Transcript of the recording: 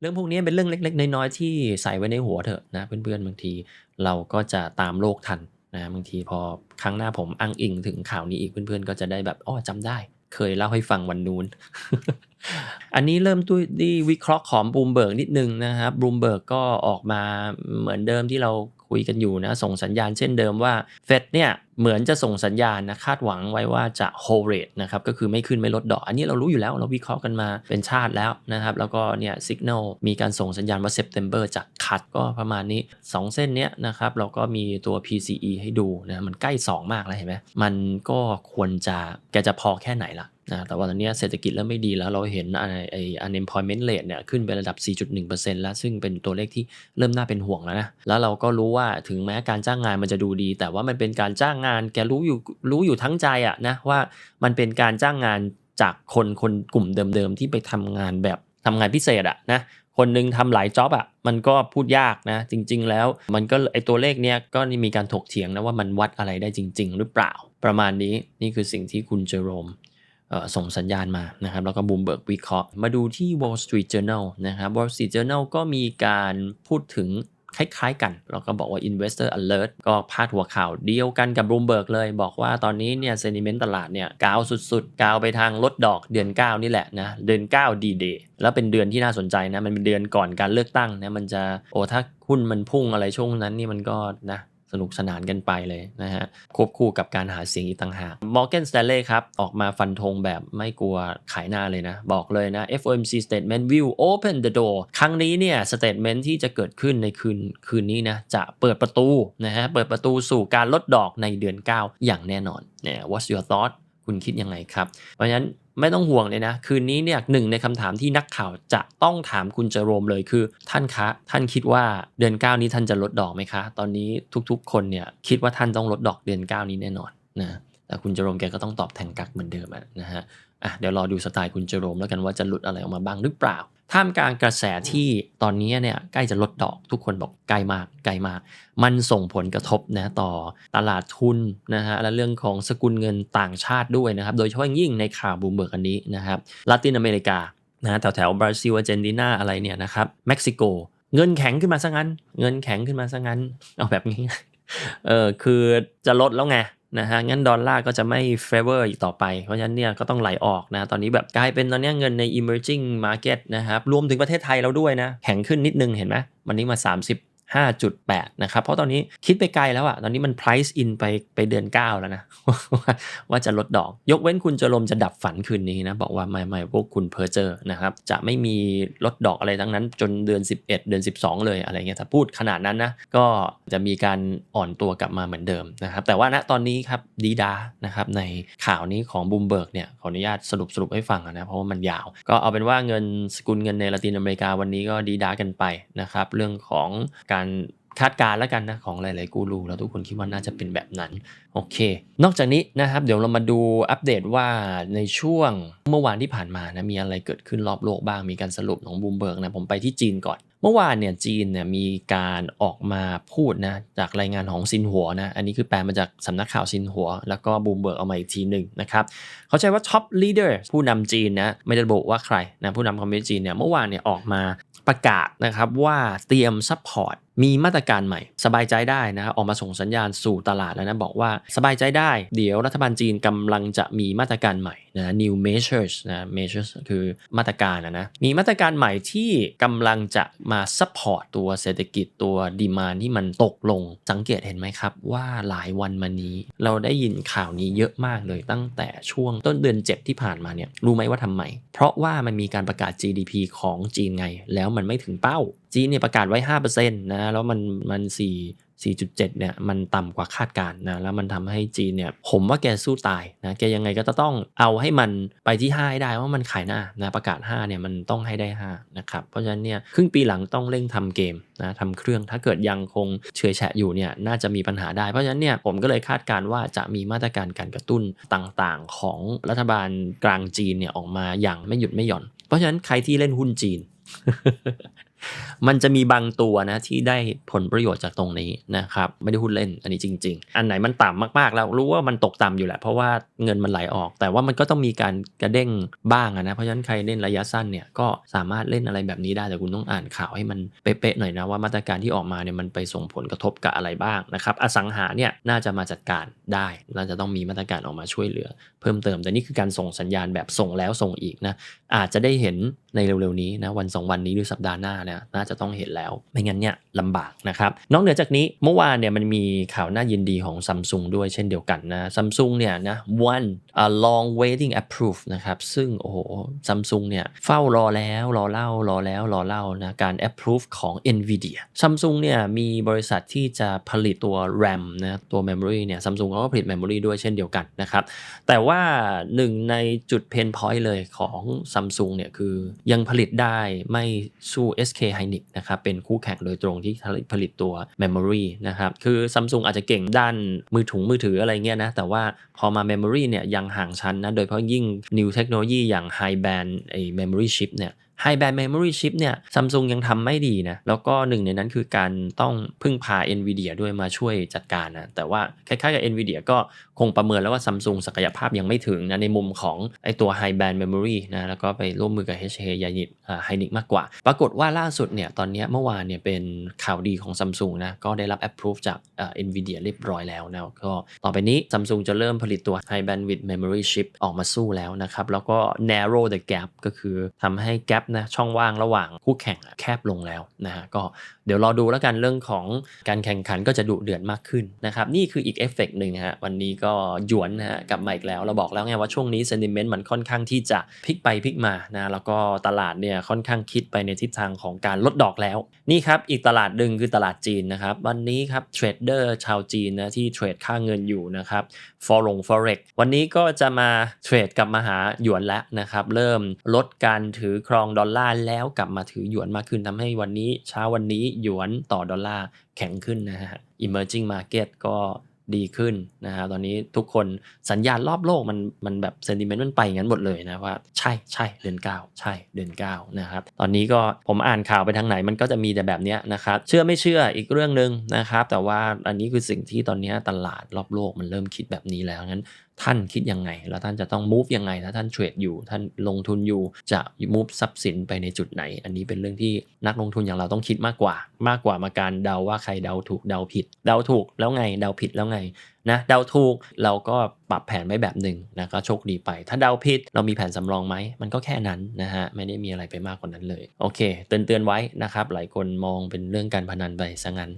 เรื่องพวกนี้เป็นเรื่องเล็ก ๆ น้อยๆที่ใส่ไว้ในหัวเถอะนะเพื่อนๆบางทีเราก็จะตามโลกทันนะบางทีพอครั้งหน้าผมอ้างอิงถึงข่าวนี้อีกเพื่อนๆ ก็จะได้แบบอ๋อจำได้ เคยเล่าให้ฟังวันนู้น อันนี้เริ่มด้วดีวิเคราะห์ของบูมเบิร์กนิดนึงนะครับบูมเบิร์กก็ออกมาเหมือนเดิมที่เรา คุยกันอยู่นะ ส่งสัญญาณเช่นเดิมว่าเฟดเนี่ยเหมือนจะส่งสัญญาณนะคาดหวังไว้ว่าจะ hold rate นะครับก็คือไม่ขึ้นไม่ลดดอก อันนี้เรารู้อยู่แล้วเราวิเคราะห์กันมาเป็นชาติแล้วนะครับ แล้วก็เนี่ยสัญญาณมีการส่งสัญญาณว่า September จะคัดก็ประมาณนี้ 2 เส้นเนี้ยนะครับเราก็มีตัว PCE ให้ดูนะมันใกล้ 2 มากแล้วเห็นไหมมันก็ควรจะแกจะพอแค่ไหนล่ะ นะแต่ว่าตอนนี้เศรษฐกิจเริ่มไม่ดีแล้วเราเห็นไอ้ไอ้ unemployment rate เนี่ยขึ้นไประดับ 4.1%แล้วซึ่งเป็นตัวเลขที่เริ่มน่าเป็นห่วงแล้วนะ แล้วเราก็รู้ว่าถึงแม้การจ้างงานมันจะดูดี แต่ว่ามันเป็นการจ้างงานแกรู้อยู่รู้อยู่ทั้งใจอะนะว่ามันเป็นการจ้างงานจากคนคนกลุ่มเดิมๆ ที่ไปทำงานแบบทำงานพิเศษอะนะคนหนึงทำหลายจ็อบอะมันก็พูดยากนะ จริง ๆ แล้วมันก็ไอตัวเลขเนี้ยก็มีการถกเถียงนะว่ามันวัดอะไรได้จริง ๆ หรือเปล่า ประมาณนี้นี่คือสิ่งที่คุณเจอโรม ส่งสัญญาณมานะครับแล้วก็บูมเบิร์กวิเคราะห์มาดูที่ Wall Street Journal นะครับ Wall Street Journal ก็มีการพูดถึงคล้ายๆกันแล้วก็บอกว่า Investor Alert ก็พาดหัวข่าวเดียวกันกับ Bloomberg เลย บอกว่าตอนนี้เนี่ย sentiment ตลาดเนี่ยกาวสุดๆ กาวไปทางลดดอกเดือน 9 นี่แหละนะ เดือน 9 ดีเดย์แล้วเป็นเดือนที่น่าสนใจนะ มันเป็นเดือนก่อนการเลือกตั้งนะ มันจะโอ้ถ้าหุ้นมันพุ่งอะไรช่วงนั้นนี่มันก็นะ สนุกสนานกันไปเลยนะฮะควบคู่กับการหาเสียงอีกต่างหาก Morgan Stanley ครับ ออกมาฟันธงแบบไม่กลัวขายหน้าเลยนะ บอกเลยนะ FOMC statement will open the door ครั้งนี้เนี่ย statement ที่จะเกิดขึ้นในคืนคืนนี้นะ จะเปิดประตูนะฮะเปิดประตูสู่การลดดอกในเดือน 9 อย่างแน่นอนเนี่ย what's your thought คุณคิดยังไงครับ เพราะฉะนั้น ไม่ต้องห่วงเลยนะ คืนนี้เนี่ยหนึ่งในคำถามที่นักข่าวจะต้องถามคุณเจโรมเลยคือ ท่านคะ ท่านคิดว่าเดือน 9 นี้ท่านจะลดดอกไหมคะ ตอนนี้ทุกๆ คนเนี่ยคิดว่าท่านต้องลดดอกเดือน 9 นี้แน่นอนนะแต่คุณเจโรมแกก็ต้องตอบแทงกักเหมือนเดิมนะฮะอะเดี๋ยวรอดูสไตล์คุณเจโรมแล้วกันว่าจะหลุดอะไรออกมาบ้างหรือเปล่า ท่ามกลางกระแสที่ตอนนี้เนี่ยใกล้จะลดดอกทุกคนบอกใกล้มากใกล้มาก มันส่งผลกระทบนะต่อตลาดทุนนะฮะและเรื่องของสกุลเงินต่างชาติด้วยนะครับ โดยเฉพาะยิ่งในข่าวบูมเบิร์กอันนี้นะครับลาตินอเมริกานะแถวแถวบราซิลอาร์เจนตินาอะไรเนี่ยนะครับเม็กซิโก เงินแข็งขึ้นมาซะงั้น เงินแข็งขึ้นมาซะงั้นเอาแบบนี้เออคือจะลดแล้วไง นะฮะงั้นดอลลาร์ก็จะไม่เฟเวอร์อีกต่อไป เพราะฉะนั้นเนี่ยก็ต้องไหลออกนะตอนนี้แบบกลายเป็นตอนนี้เงินใน emerging market นะครับรวมถึงประเทศไทยเราด้วยนะแข็งขึ้นนิดนึงเห็นไหมวันนี้มา 30 5.8 นะครับ เพราะตอนนี้คิดไปไกลแล้วอะตอนนี้มัน price in ไปไปเดือน 9 แล้วนะ ว่าจะลดดอก ยกเว้นคุณจะลมจะดับฝันคืนนี้นะ บอกว่าไม่ไม่พวกคุณเพอเจอร์นะครับ จะไม่มีลดดอกอะไรทั้งนั้น จนเดือน 11 เดือน 12 เลยอะไรเงี้ยถ้าพูดขนาดนั้นนะ ก็จะมีการอ่อนตัวกลับมาเหมือนเดิมนะครับ แต่ว่าณตอนนี้ครับดีดานะครับในข่าวนี้ของบูมเบิร์กเนี่ยขออนุญาตสรุปสรุปให้ฟังนะเพราะว่ามันยาว ก็เอาเป็นว่าเงินสกุลเงินในละตินอเมริกาวันนี้ก็ดีดากันไปนะครับเรื่องของการคาดการณ์แล้วกันนะของหลาย ๆ กูรูแล้วทุกคนคิดว่าน่าจะเป็นแบบนั้น โอเค นอกจากนี้นะครับ เดี๋ยวเรามาดูอัปเดตว่าในช่วงเมื่อวานที่ผ่านมานะมีอะไรเกิดขึ้นรอบโลกบ้างมีการสรุปของบูมเบิร์กนะผมไปที่จีนก่อนเมื่อวานเนี่ยจีนเนี่ยมีการออกมาพูดนะจากรายงานของซินหัวนะอันนี้คือแปลมาจากสำนักข่าวซินหัว แล้วก็บูมเบิร์กเอามาอีกทีหนึ่งนะครับเขาใช้ว่า top leader ผู้นำจีนนะไม่ได้ระบุว่าใครนะผู้นำคอมมิวนิสต์จีนเนี่ยเมื่อวานเนี่ยออกมาประกาศนะครับว่าเตรียมซัพพอร์ต มีมาตรการใหม่ สบายใจได้นะออกมาส่งสัญญาณสู่ตลาดแล้วนะบอกว่าสบายใจได้เดี๋ยวรัฐบาลจีนกำลังจะมีมาตรการใหม่นะ new measures นะ measures คือมาตรการนะนะมีมาตรการใหม่ที่กำลังจะมา support ตัวเศรษฐกิจตัวดีมานที่มันตกลงสังเกตเห็นไหมครับ ว่าหลายวันมานี้เราได้ยินข่าวนี้เยอะมากเลยตั้งแต่ช่วงต้นเดือน 7 ที่ผ่านมาเนี่ยรู้ไหมว่าทำไม เพราะว่ามันมีการประกาศ GDP ของจีนไง แล้วมันไม่ถึงเป้าจีนเนี่ยประกาศไว้ 5%นะแล้วมันมัน4 4.7เนี่ยมันต่ำกว่าคาดการณ์นะแล้วมันทำให้จีนเนี่ยผมว่าแกสู้ตายนะแกยังไงก็จะต้องเอาให้มันไปที่ 5 ให้ได้ว่ามันขายหน้านะประกาศ 5เนี่ยมันต้องให้ได้ 5 นะครับ เพราะฉะนั้นเนี่ยครึ่งปีหลังต้องเร่งทำเกมนะทำเครื่องถ้าเกิดยังคงเฉยแฉะอยู่เนี่ยน่าจะมีปัญหาได้ เพราะฉะนั้นเนี่ยผมก็เลยคาดการณ์ว่าจะมีมาตรการการกระตุ้นต่างๆ ของรัฐบาลกลางจีนเนี่ยออกมาอย่างไม่หยุดไม่หย่อน เพราะฉะนั้นใครที่เล่นหุ้นจีน มันจะมีบางตัวนะที่ได้ผลประโยชน์จากตรงนี้นะครับไม่ได้พูดเล่นอันนี้จริง ๆ อันไหนมันต่ำมากๆแล้วรู้ว่ามันตกต่ำอยู่แหละ เพราะว่าเงินมันไหลออก แต่ว่ามันก็ต้องมีการกระเด้งบ้างนะเพราะฉะนั้นใครเล่นระยะสั้นเนี่ยก็สามารถเล่นอะไรแบบนี้ได้แต่คุณต้องอ่านข่าวให้มันเป๊ะๆหน่อยนะว่ามาตรการที่ออกมาเนี่ยมันไปส่งผลกระทบกับอะไรบ้างนะครับอสังหาเนี่ยน่าจะมาจัดการได้น่าจะต้องมีมาตรการออกมาช่วยเหลือ เพิ่มเติมแต่นี่คือการส่งสัญญาณแบบส่งแล้วส่งอีกนะอาจจะได้เห็นในเร็วๆนี้นะวันสองวันนี้หรือสัปดาห์หน้าเนี่ยน่าจะต้องเห็นแล้ว ไม่งั้นเนี่ยลำบากนะครับ นอกเหนือจากนี้เมื่อวานเนี่ยมันมีข่าวน่ายินดีของซัมซุงด้วยเช่นเดียวกันนะซัมซุงเนี่ยนะ one a long waiting approve นะครับซึ่งโอ้โหซัมซุงเนี่ยเฝ้ารอแล้วรอเล่ารอแล้วรอเล่านะการ approve ของ NVIDIA ซัมซุงเนี่ยมีบริษัทที่จะผลิตตัว RAM นะตัว memory เนี่ยซัมซุงเขาก็ผลิต memory ด้วยเช่นเดียวกันนะครับแต่ว่าหนึ่งในจุดเพนพอยต์เลยของซัมซุงเนี่ยคือยังผลิตได้ไม่สู้ SK Hynix นะครับเป็นคู่แข่งโดยตรงที่ผลิตตัว Memory นะครับคือซัมซุงอาจจะเก่งด้านมือถุงมือถืออะไรเงี้ยนะแต่ว่าพอมา Memory เนี่ยยังห่างชั้นนะโดยเพราะยิ่ง New Technology อย่าง High Band ไอ้ Memory Chip เนี่ย High Band Memory Chip เนี่ยซัมซุงยังทำไม่ดีนะ แล้วก็หนึ่งในนั้นคือการต้องพึ่งพา NVIDIA ด้วยมาช่วยจัดการนะ แต่ว่าคล้ายๆกับ NVIDIA ก็คงประเมินแล้วว่าซัมซุงศักยภาพยังไม่ถึงนะ ในมุมของไอตัว High Band Memory นะแล้วก็ไปร่วมมือกับ HK ยานิตไฮนิกมากกว่า ปรากฏว่าล่าสุดเนี่ยตอนนี้เมื่อวานเนี่ยเป็นข่าวดีของซัมซุงนะก็ได้รับ approve จากเอ่อ NVIDIA เรียบร้อยแล้วนะก็ต่อไปนี้ซัมซุงจะเริ่มผลิตตัว High Bandwidth Memory Chip ออกมาสู้แล้วนะครับ แล้วก็ narrow the gap ก็คือทำให้ gap นะช่องว่างระหว่างคู่แข่งแคบลงแล้วนะฮะก็เดี๋ยวรอดูแล้วกันเรื่องของการแข่งขันก็จะดุเดือดมากขึ้นนะครับนี่คืออีกเอฟเฟกต์หนึ่งฮะวันนี้ก็หยวนนะฮะกลับมาอีกแล้วเราบอกแล้วไงว่าช่วงนี้ sentiment มันค่อนข้างที่จะพลิกไปพลิกมานะแล้วก็ตลาดเนี่ยค่อนข้างคิดไปในทิศทางของการลดดอกแล้ว นี่ครับอีกตลาดหนึ่งคือตลาดจีนนะครับวันนี้ครับเทรดเดอร์ชาวจีนนะที่เทรดค่าเงินอยู่นะครับฟอร์งฟอเร็กวันนี้ก็จะมาเทรดกลับมาหาหยวนแล้วนะครับเริ่มลดการถือครองดอลลาร์แล้วกลับมาถือหยวนมากขึ้นทำให้วันนี้เช้าวันนี้หยวนต่อดอลลาร์แข็งขึ้นนะฮะ emerging market ก็ดีขึ้นนะฮะตอนนี้ทุกคนสัญญาณรอบโลกมันมันแบบเซนติเมนต์มันไปงั้นหมดเลยนะว่าใช่ใช่เดือน9ใช่เดือน9นะครับตอนนี้ก็ผมอ่านข่าวไปทางไหนมันก็จะมีแต่แบบเนี้ยนะครับเชื่อไม่เชื่ออีกเรื่องหนึ่งนะครับแต่ว่าอันนี้คือสิ่งที่ตอนนี้ตลาดรอบโลกมันเริ่มคิดแบบนี้แล้วงั้น ท่านคิดยังไง แล้วท่านจะต้อง move ยังไง ถ้าท่านเทรดอยู่ ท่านลงทุนอยู่ จะ move ทรัพย์สินไปในจุดไหน อันนี้เป็นเรื่องที่นักลงทุนอย่างเราต้องคิดมากกว่า มากกว่ามาการเดาว่าใครเดาถูกเดาผิด เดาถูกแล้วไง เดาผิดแล้วไงนะเดาถูกเราก็ปรับแผนไว้แบบหนึ่งนะก็โชคดีไป ถ้าเดาผิดเรามีแผนสำรองไหม มันก็แค่นั้นนะฮะไม่ได้มีอะไรไปมากกว่านั้นเลย โอเค เตือนเตือนๆไว้นะครับ หลายคนมองเป็นเรื่องการพนันไปซะงั้น